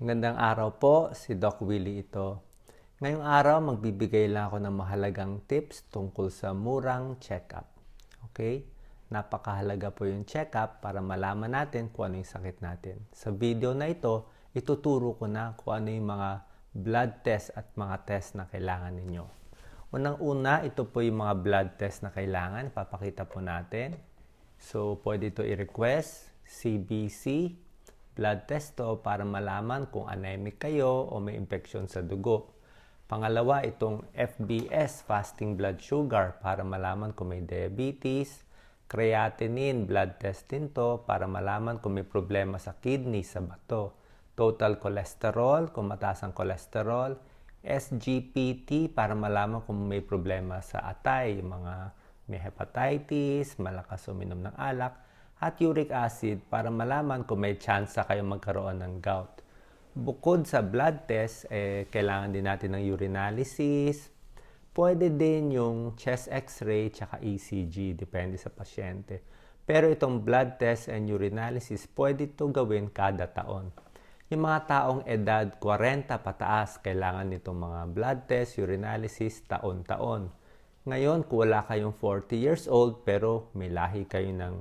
Magandang araw po, si Doc Willie ito. Ngayong araw, magbibigay lang ako ng mahalagang tips tungkol sa murang check-up. Okay? Napakahalaga po yung check-up para malaman natin kung ano yung sakit natin. Sa video na ito, ituturo ko na kung ano yung mga blood test at mga test na kailangan ninyo. Unang-una, ito po yung mga blood test na kailangan. Papakita po natin. So, pwede ito i-request, CBC, blood test to para malaman kung anemic kayo o may infection sa dugo. Pangalawa, itong FBS, fasting blood sugar, para malaman kung may diabetes. Creatinine, blood test din to para malaman kung may problema sa kidney, sa bato. Total cholesterol, kung mataas ang cholesterol. SGPT, para malaman kung may problema sa atay, mga may hepatitis, malakas uminom ng alak, at uric acid para malaman kung may chance kayong magkaroon ng gout. Bukod sa blood test, eh, kailangan din natin ng urinalysis. Pwede din yung chest x-ray tsaka ECG, depende sa pasyente. Pero itong blood test and urinalysis, pwede ito gawin kada taon. Yung mga taong edad 40 pataas, kailangan nitong mga blood test, urinalysis, taon-taon. Ngayon, kung wala kayong 40 years old pero may lahi kayo ng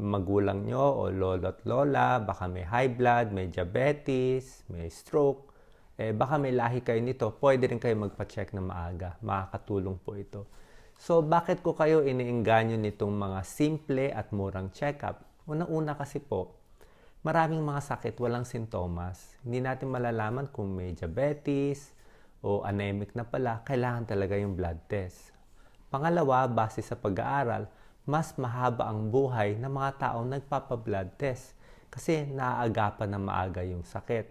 magulang nyo o lolo at lola, baka may high blood, may diabetes, may stroke, eh, baka may lahi kayo nito, pwede rin kayo magpa-check na maaga. Makakatulong po ito. So, bakit ko kayo iniinganyo nitong mga simple at murang check-up? Unang-una kasi po, maraming mga sakit walang sintomas. Hindi natin malalaman kung may diabetes o anemic na pala, kailangan talaga yung blood test. Pangalawa, base sa pag-aaral, mas mahaba ang buhay ng mga taong nagpapa-blood test kasi naaagapan na maaga yung sakit.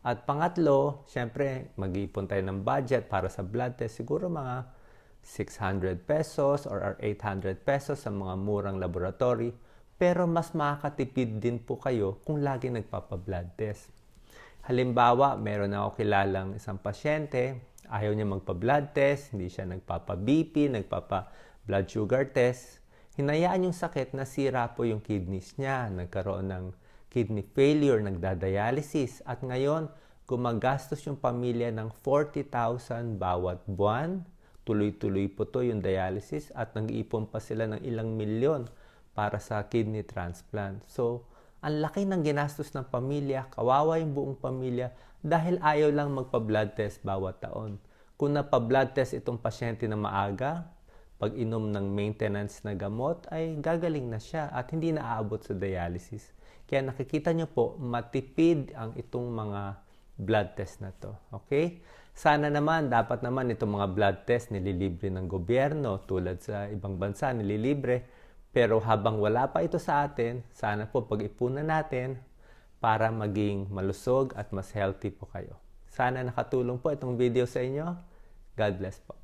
At pangatlo, syempre, mag-iipon tayo ng budget para sa blood test. Siguro mga 600 pesos or 800 pesos sa mga murang laboratory. Pero mas makakatipid din po kayo kung lagi nagpapa-blood test. Halimbawa, meron ako kilalang isang pasyente, ayaw niya magpa-blood test, hindi siya nagpapa-BP, nagpapa-blood sugar test. Hinayaan yung sakit na sira po yung kidneys niya, nagkaroon ng kidney failure, nagdadialysis, at ngayon gumagastos yung pamilya ng 40,000 bawat buwan. Tuloy-tuloy po to yung dialysis at nag-iipon pa sila ng ilang milyon para sa kidney transplant. So, ang laki ng ginastos ng pamilya, kawawa yung buong pamilya dahil ayaw lang magpa-blood test bawat taon. Kung napa-blood test itong pasyente na maaga, pag inom ng maintenance na gamot ay gagaling na siya at hindi na aabot sa dialysis. Kaya nakikita nyo po, matipid ang itong mga blood test na to. Okay? Sana naman, dapat naman itong mga blood test nililibre ng gobyerno tulad sa ibang bansa nililibre. Pero habang wala pa ito sa atin, sana po pag-ipunan natin para maging malusog at mas healthy po kayo. Sana nakatulong po itong video sa inyo. God bless po.